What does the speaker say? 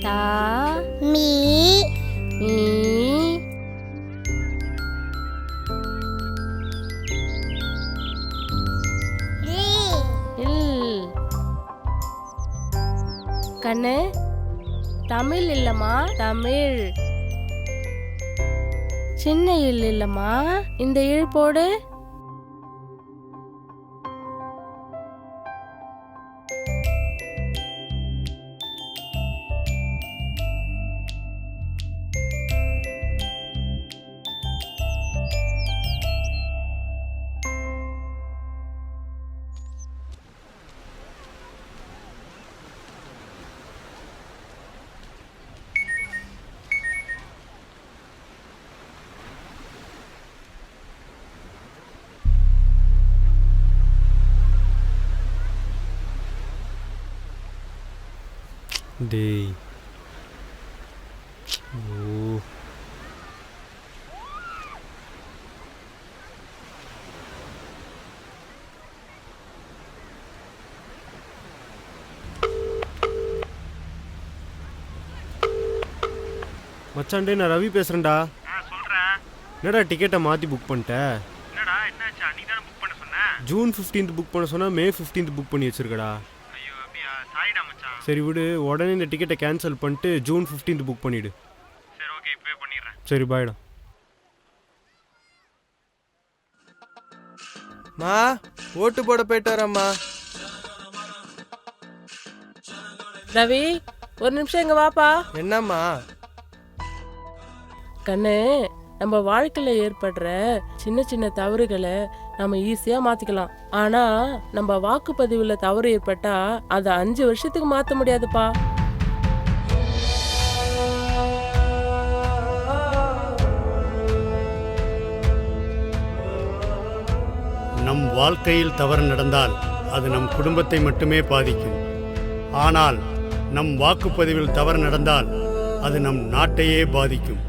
தா me me ரீ. இல். கண்ணு தமிழ் இல்லம்மா தமிழ். சின்ன இல் இல்லம்மா இந்த இழ் போடு. டேய் ஓ மச்சான் டேய் நான் ரவி பேசுறேன்டா. என்னடா டிக்கெட்டை மாற்றி புக் பண்ணிட்ட? என்னடா என்னாச்சு? அன்னைக்கு தானே புக் பண்ண சொன்னேன் ஜூன் 15th புக் பண்ண சொன்னா மே 15th புக் பண்ணி வச்சிருக்கடா. சரி விடு உடனே இந்த டிக்கெட்டை கேன்சல் பண்ணிட்டு ஜூன் 15th புக் பண்ணிடு. சரி ஓகே இப்போவே பண்ணிடுறேன். சரி பாய்டா மா ஓட்டு போட போயிட்டு வரேம்மா. ரவி ஒரு நிமிஷம் இங்க வாப்பா. என்னம்மா? கண்ணு நம்ம வாழ்க்கையில் ஏற்படுற சின்ன சின்ன தவறுகளை நம்ம ஈஸியாக மாற்றிக்கலாம் ஆனால் நம்ம வாக்குப்பதிவில் தவறு ஏற்பட்டா அதை அஞ்சு வருஷத்துக்கு மாற்ற முடியாதுப்பா. நம் வாழ்க்கையில் தவறு நடந்தால் அது நம் குடும்பத்தை மட்டுமே பாதிக்கும். ஆனால் நம் வாக்குப்பதிவில் தவறு நடந்தால் அது நம் நாட்டையே பாதிக்கும்.